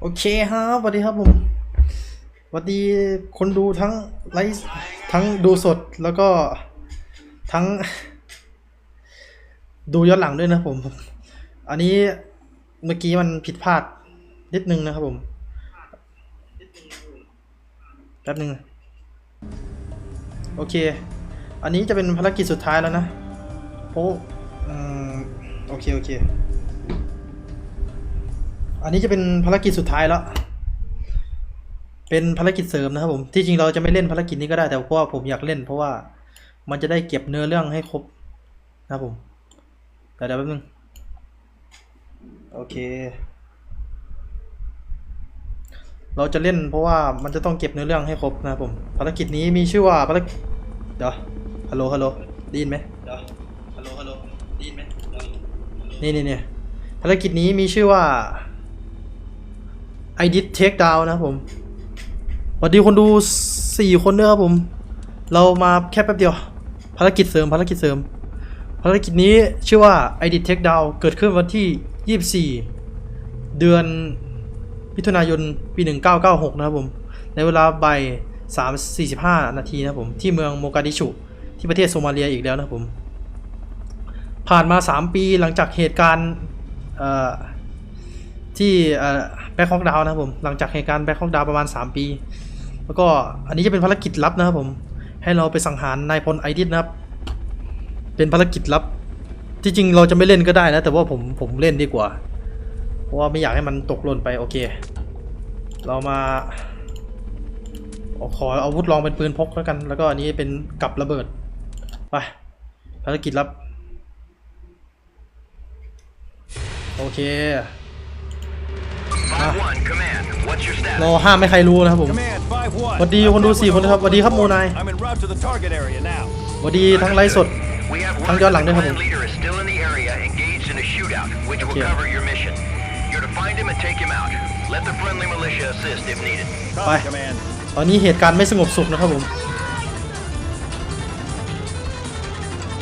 โอเคครับสวัสดีครับผมสวัสดีคนดูทั้งไลฟ์ทั้งดูสดแล้วก็ทั้ง ดูย้อนหลังด้วยนะผม อันนี้เมื่อกี้มันผิดพลาดนิดนึงนะครับผมแป๊บนึงโอเค อันนี้จะเป็นภารกิจสุดท้ายแล้วนะโอ้อืมโอเค โอเค อันนี้จะเป็นภารกิจสุดท้ายแล้ว เป็นภารกิจเสริมนะครับผม ที่จริงเราจะไม่เล่นภารกิจนี้ก็ได้ แต่เพราะว่าผมอยากเล่น เพราะว่ามันจะได้เก็บเนื้อเรื่องให้ครบนะครับผมเดี๋ยวเดี๋ยวแป๊บนึง โอเค เราจะเล่นเพราะว่ามันจะต้องเก็บเนื้อเรื่องให้ครบนะครับผม ภารกิจนี้มีชื่อว่าภารกิจ เดี๋ยว ฮัลโหล ฮัลโหลได้ยินไหมเดี๋ยว ฮัลโหล ฮัลโหลได้ยินไหมนี่นี่นี่ภารกิจนี้มีชื่อว่า I did take down นะครับผมสวัสดีคนดูสี่คนด้วยครับผม เรามาแค่แป๊บเดียว ภารกิจเสริมภารกิจเสริม ภารกิจนี้ชื่อว่า I did take down เกิดขึ้นวันที่ 24 เดือนมิถุนายนปี 1996 นะครับผม ในเวลาบ่าย3 45 นาทีนะผม ที่เมืองโมกาดิชุที่ประเทศโซมาเลียอีกแล้วนะผม ผ่านมา 3 ปีหลังจากเหตุการณ์ที่ แบ็คฮอกดาวนะครับผมหลังจากเหตุการณ์แบ็คฮอกดาวประมาณ 3 ปี แล้วก็อันนี้จะเป็นภารกิจลับนะครับผมให้เราไปสังหารนายพลไอดิสนะครับ เป็นภารกิจลับที่จริงเราจะไม่เล่นก็ได้นะ แต่ว่าผมผมเล่นดีกว่า เพราะว่าไม่อยากให้มันตกหล่นไปโอเค เรามาขออาวุธลองเป็นปืนพกแล้วกัน แล้วก็อันนี้เป็นกับระเบิดไปภารกิจลับ โอเค เรา status? ห้ามไม่ใครรู้นะครับผม Command 5-1. สวัสดีคนดูสี่คนนะครับสวัสดีครับโมนาย I'm en route to the target area now. สวัสดีทั้งไลฟ์สด We have Thằng word do that lặng the đấy hả clan bố? leader is still in the area, engaged in a shootout, which will Okay. cover your mission. You're to find him and take him out. Let the friendly militia assist if needed. Copy, Bye. Command. ตอนนี้เหตุการณ์ไม่สงบสุขนะครับผม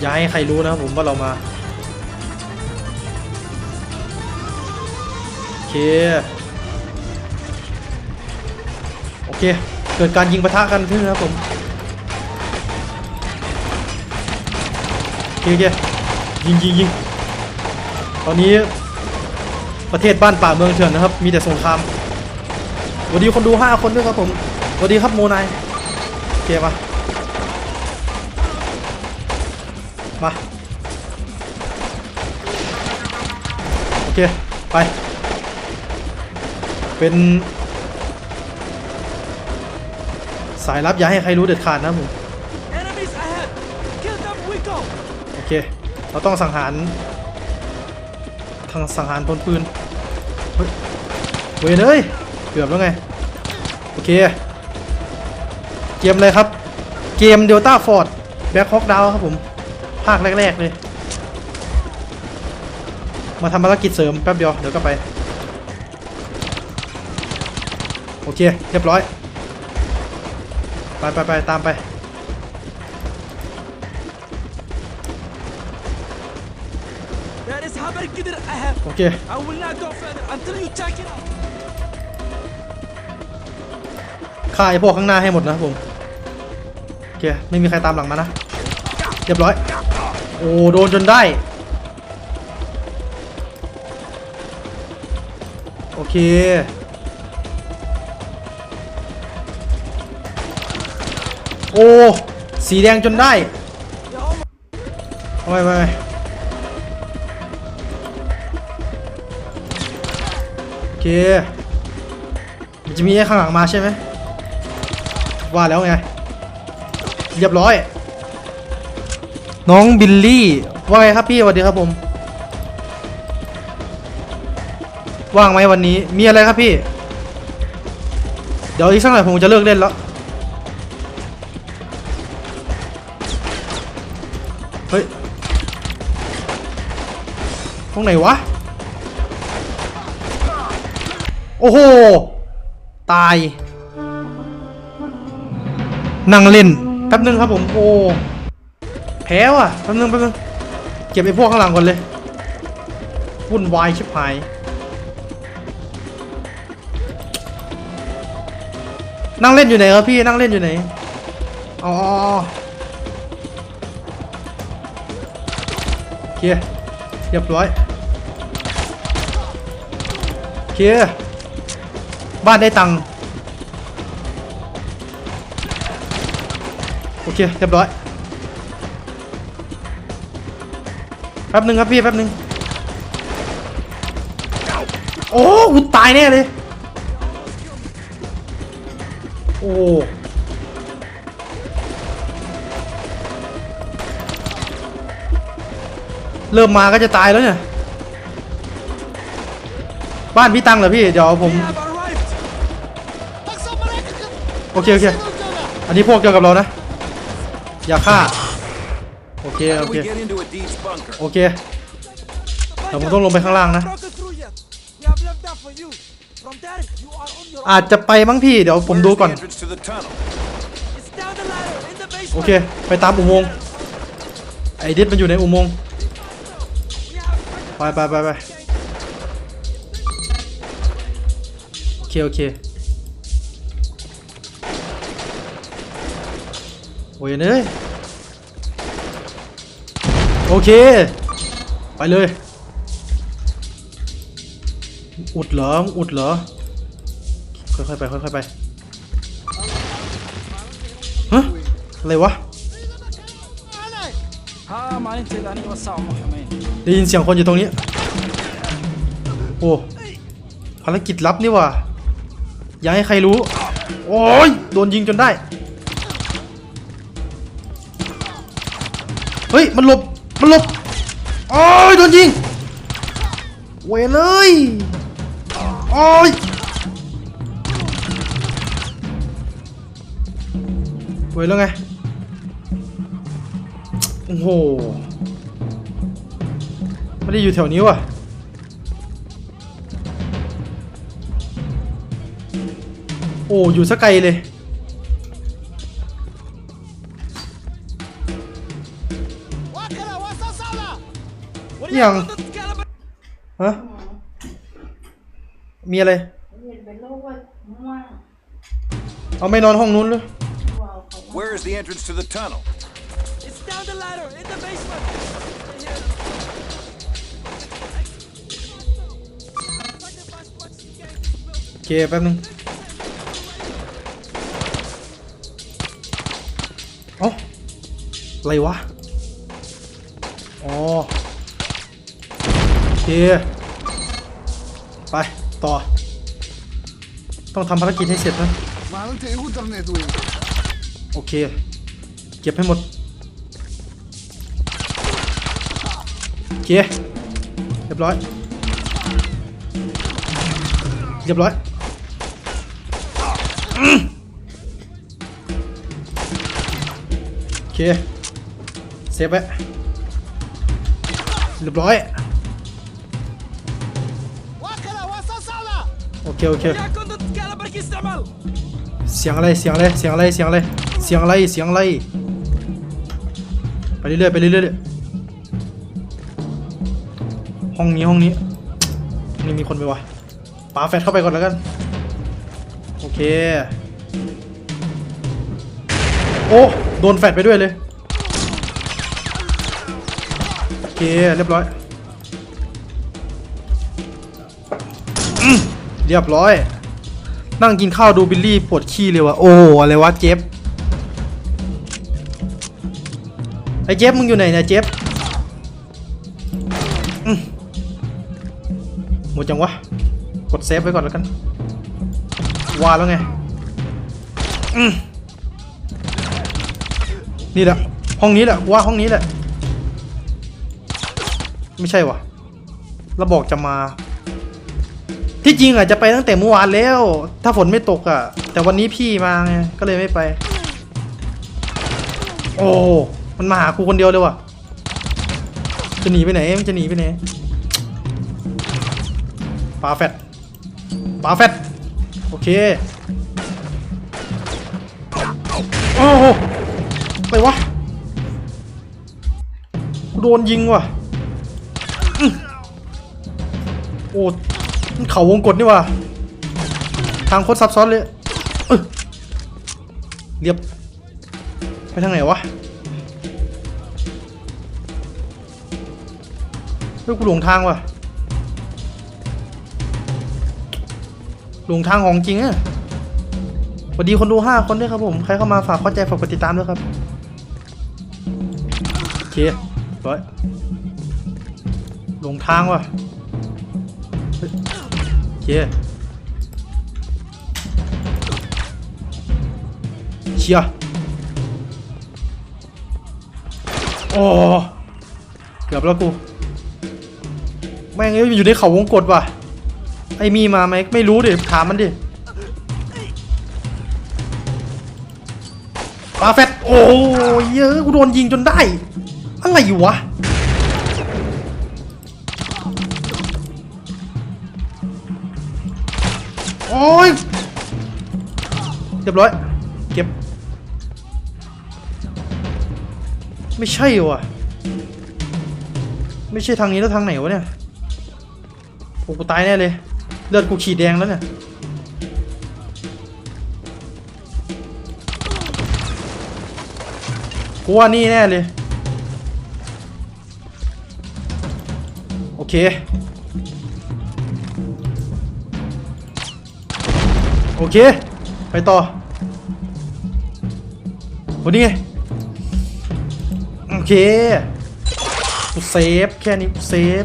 อย่าให้ใครรู้นะครับผมว่าเรามาโอเค เค เกิดการยิงปะทะกันขึ้นนครับผมเคเคยิงยิงยิงตอนนี้ประเทศบ้านป่าเมืองเถื่อนนะครับ มีแต่สงครามสวัสดีคนดู 5 คนด้วยครับผมสวัสดีครับโมนายเคมามาโอเค ไป เป็น สายลับอย่าให้ใครรู้เด็ดขาดนะผม Enemies ahead. Kill them, we go. โอเค เราต้องสังหารทางสังหารพลปืนเฮ้ยเวยเลยเกือบแล้วไง โอเค เกมอะไรครับ เกม Delta Fort Back Hawk Down ครับผม ภาคแรก ๆ เลย มาทำภารกิจเสริมแป๊บเดียว เดี๋ยวก็ไป โอเค เรียบร้อย ไปไปไปตามไป There is Haber Gider ahead. โอเค I will not go further until you check it out. ฆ่าไอ้พวกข้างหน้าให้หมดนะครับผมโอเคไม่มีใครตามหลังมานะเรียบร้อย โอ้โดนจนได้ โอเค โอ้ สีแดงจนได้ไปไปโอเคมันจะมีไอ้ข้างหลังมาใช่ไหมว่าแล้วไง เรียบร้อย น้องบิลลี่ ว่าไงครับพี่สวัสดีครับผม ว่างไหมวันนี้ มีอะไรครับพี่ เดี๋ยวอีกสักหน่อยผมจะเลิกเล่นแล้ว รงไหนวะ โอ้โห ตาย นั่งเล่น แป๊บนึงครับผม โอ้ แพ้ว่ะ แป๊บนึงแป๊บนึง เก็บไอ้พวกข้างหลังก่อนเลย วุ่นวายชิบหาย นั่งเล่นอยู่ไหนครับพี่ นั่งเล่นอยู่ไหน อ๋ออ๋ออ๋อโอเคเรียบร้อยโอ เค บ้านได้ตังค์โอเคเรียบร้อยแป๊บหนึ่งครับพี่แป๊บหนึ่งโอ้กูตายแน่เลย โอ้เริ่มมาก็จะตายแล้วเนี่ย บ้านพี่ตั้งเหรอพี่ เดี๋ยวผม โอเค โอเค อันนี้พวกเจอกับเรานะ อย่าฆ่า โอเค โอเค โอเคแต่ผมต้องลงไปข้างล่างนะ อาจจะไปมั้งพี่ เดี๋ยวผมดูก่อน โอเค ไปตามอุโมงค์ไอเด็ดมันอยู่ในอุโมงค์ไปไปไปไป เคโอเคโอ้ยเนยโอเค ไปเลย อุดเหรออุดเหรอ ค่อยๆไปค่อยๆไปฮะอะไรวะได้ยินเสียงคนอยู่ตรงนี้ โอ้ภารกิจลับนี่ว่ะ อย่าให้ใครรู้ โอ้ย โดนยิงจนได้ เฮ้ย มันหลบ มันหลบ โอ้ย โดนยิง เวเลย โอ้ยเวแล้วไง โอ้โห ไม่ได้อยู่แถวนี้ว่ะ โอ้อยู่สักไกลเลย What Yeah. you the caliber? ฮะมีอะไรเห็นเป็นโรคว่าม่วงเอาไม่นอนห้องนู้นเลยตัวเขา Where is the entrance to the tunnel? It's down the ladder in the basement. Here. โอเคแป๊บนึง อะไรวะ อ๋อ โอเค ไป ต่อ ต้องทำภารกิจให้เสร็จนะ โอเค เก็บให้หมด โอเค เรียบร้อย เรียบร้อยโอเค เซฟไว้เรียบร้อย โอเค โอเค เสียงอะไร เสียงอะไร เสียงอะไร เสียงอะไร เสียงอะไร เสียงอะไร ไปเรื่อยไปเรื่อยๆ ห้องนี้ห้องนี้นี่มีคนไปวะปาแฟดเข้าไปก่อนแล้วกัน โอเค โอ้ โดนแฟดไปด้วยเลย เคเรียบร้อยอเรียบร้อย นั่งกินข้าวดูบิลลี่ปวดขี้เลยว่ะโอ้อะไรวะเจฟไอ้เจฟมึงอยู่ไหนเนี่ยเจฟหมดจังวะ กดเซฟไว้ก่อนแล้วกันว่าแล้วไงนี่แหละห้องนี้แหละว่าห้องนี้แหละ ไม่ใช่วะแล้วบอกจะมา ที่จริงอะจะไปตั้งแต่เมื่อวานแล้ว ถ้าฝนไม่ตกอะ แต่วันนี้พี่มาไงก็เลยไม่ไป โอ้มันมาหากูคนเดียวเลยว่ะ จะหนีไปไหนมันจะหนีไปไหนปาแฟดปาแฟดโอเคโอ้ไปวะโดนยิงว่ะ โอ้เขาวงกดนี่ว่ะทางโคตรซับซ้อนเลยเรียบ ไปทางไหนวะเฮ้ยกูหลงทางว่ะหลงทางของจริงอะสวัสดีคนดูห้าคนด้วยครับผม ใครเข้ามาฝากเข้าใจฝากกดติดตามด้วยครับโอเคร้อยหลงทางว่ะ เคเชียโอ้เกือบแล้วกู แม่งอยอยู่ในเขาวงกตว่ะ ไอ้มีมาไหมไม่รู้ดิ ถามมันดิปาแฟตโอ้ยเยอะกูโดนยิงจนได้ อะไรอยู่วะ อ้ยเรียบร้อยเก็บ ไม่ใช่วะไม่ใช่ทางนี้แล้วทางไหนวะเนี่ยโอ้กูตายแน่เลยเลือดกูขีดแดงแล้วเนี่ยกูว่านี่แน่เลย โอเค โอเค ไปต่อโอ้นี่ไง โอเคกูเซฟ แค่นี้กูเซฟ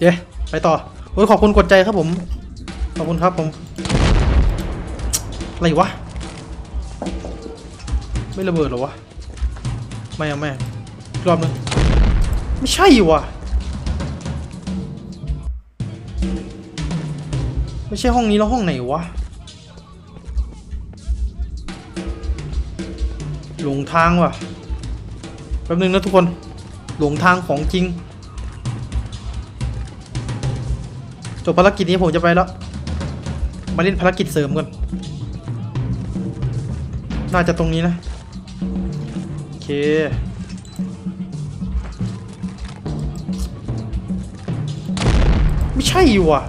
เย้ไปต่อโอ้ยขอบคุณกดใจครับผม ขอบคุณครับผม อะไรวะ ไม่ระเบิดหรอวะ ไม่อาไม่เอาอีกรอบนึง ไม่ใช่วะ ไม่ใช่ห้องนี้แล้วห้องไหนวะ หลงทางว่ะ แป๊บนึงนะทุกคน หลงทางของจริง จบภารกิจนี้ผมจะไปแล้ว มาเล่นภารกิจเสริมก่อนน่าจะตรงนี้นะ โอเคไม่ใช่ว่ะ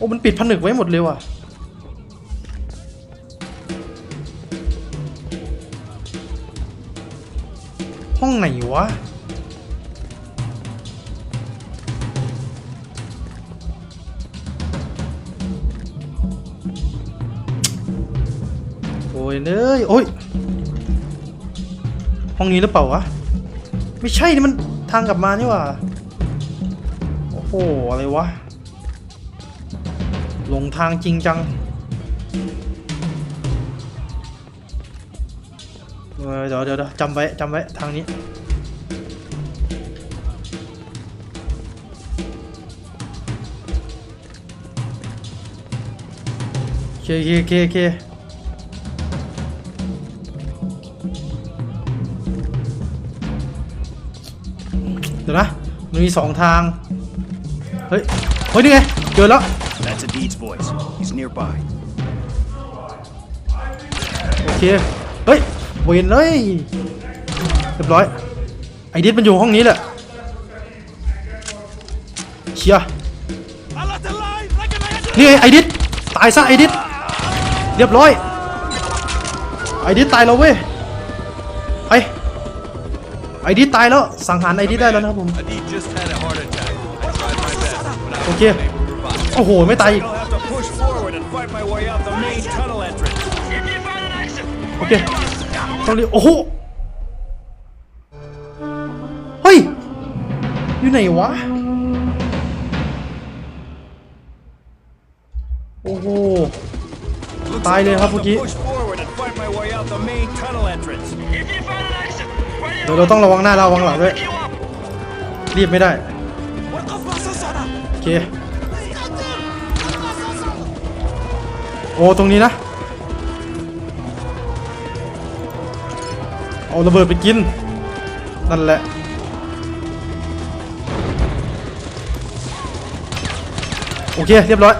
โอ้มันปิดผนึกไว้หมดเลยว่ะห้องไหนวะ โอ้ยเนยโอ้ย ห้องนี้หรือเปล่าวะ ไม่ใช่นี่มันทางกลับมานี่ว่า โอ้โห อะไรวะ หลงทางจริงจังเดี๋ยวเดี๋ยวเดี๋ยวจำไว้จำไว้ทางนี้ เคโอเคโอเคโอเคเดี๋ยวนะมันมีสองทาง เฮ้ย เฮ้ย นี่ไง เจอแล้ว That's Adid's voice. He's nearby. โอเค เฮ้ยเวนเลยเรียบร้อย ไอดิสมันอยู่ห้องนี้แหละเชียร์ Allah alive like an iron นี่ไงไอดิสตายซะไอดิสเรียบร้อย ไอดิสตายแล้วเว้ยไปไอดิสตายแล้ว สังหารไอดิสได้แล้วนะครับผม Adid just had a heart attack. I tried my best. When I โอเค โอ้โห ไม่ตายโอเคต้องรีบโอ้โห เฮ้ย อยู่ไหนวะ โอ้โห ตายเลยครับเมื่อกี้เดี๋ยวเราต้องระวังหน้าระวังหลังด้วย รีบไม่ได้ โอเค โอ้ตรงนี้นะ เอาระเบิดไปกิน นั่นแหละ โอเค เรียบร้อย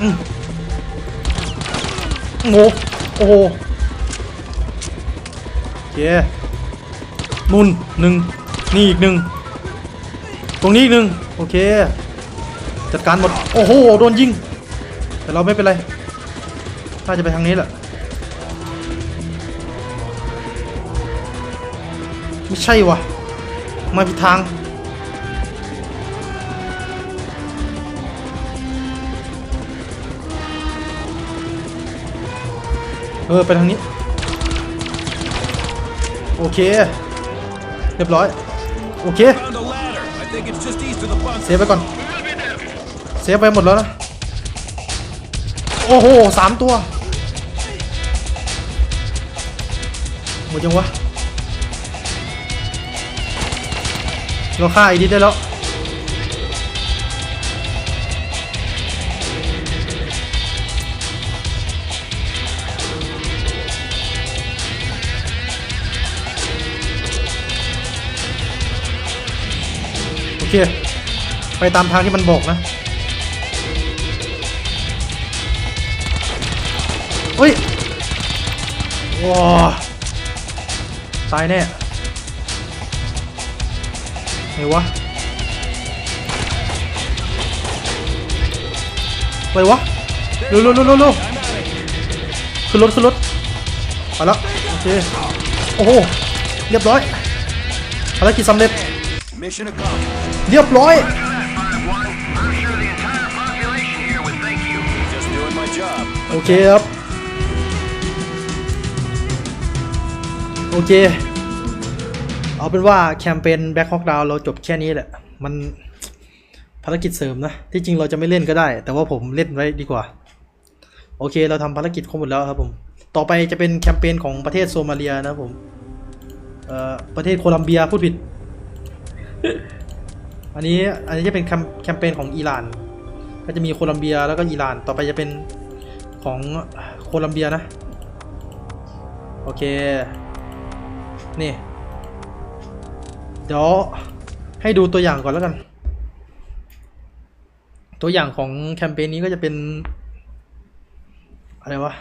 อืมโง่โอ้โหโอเคนุ่นหนึ่งนี่อีกหนึ่งตรงนี้อีกหนึ่งโอเค จัดการหมด โอ้โห โดนยิง แต่เราไม่เป็นไรน่าจะไปทางนี้แหละไม่ใช่วะมาผิดทาง เออ ไปทางนี้ โอเค เรียบร้อย โอเค Found a ladder. I think it's just east of the bunker. เซฟไปก่อน เซฟไปหมดแล้วนะ โอ้โหสามตัว หมดยังวะ เราฆ่าอ้ดิได้แล้ว โอเค ไปตามทางที่มันบอกนะ เฮ้ยว้าตายแน่ไหนวะไปวะเร็วเร็วเร็วเร็วเร็วขึ้นรถขึ้นรถไปแล้วโอเคโอ้โหเรียบร้อยภารกิจสำเร็จเรียบร้อยโอเคครับ อเค เอาเป็นว่าแคมเปญ Black Hawk Down เราจบแค่นี้แหละ มันภารกิจเสริมนะ ที่จริงเราจะไม่เล่นก็ได้ แต่ว่าผมเล่นไว้ดีกว่า โอเค เราทำภารกิจครบหมดแล้วครับผม ต่อไปจะเป็นแคมเปญของประเทศโซมาเลียนะผมเอ่อประเทศโคลัมเบียพูดผิด อันนี้อันนี้จะเป็นแคมแคมเปญของอิหร่าน ก็จะมีโคลัมเบียแล้วก็อิหร่าน ต่อไปจะเป็นของโคลัมเบียนะ โอเค นี่ เดี๋ยวให้ดูตัวอย่างก่อนแล้วกัน ตัวอย่างของแคมเปญนี้ก็จะเป็น อะไรวะ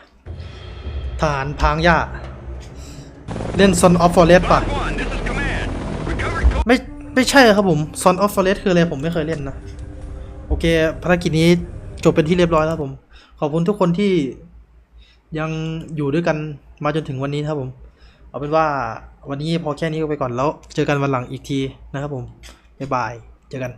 ฐานพางหญ้า เล่น Son of Forest ป่ะ ไม่ ไม่ใช่ครับผม Son of Forest คืออะไรผมไม่เคยเล่นนะ โอเค ภารกิจนี้จบเป็นที่เรียบร้อยแล้วผม ขอบคุณทุกคนที่ยังอยู่ด้วยกันมาจนถึงวันนี้ครับผม เอาเป็นว่าวันนี้พอแค่นี้ก็ไปก่อนแล้ว เจอกันวันหลังอีกทีนะครับผมบ๊ายบายเจอกัน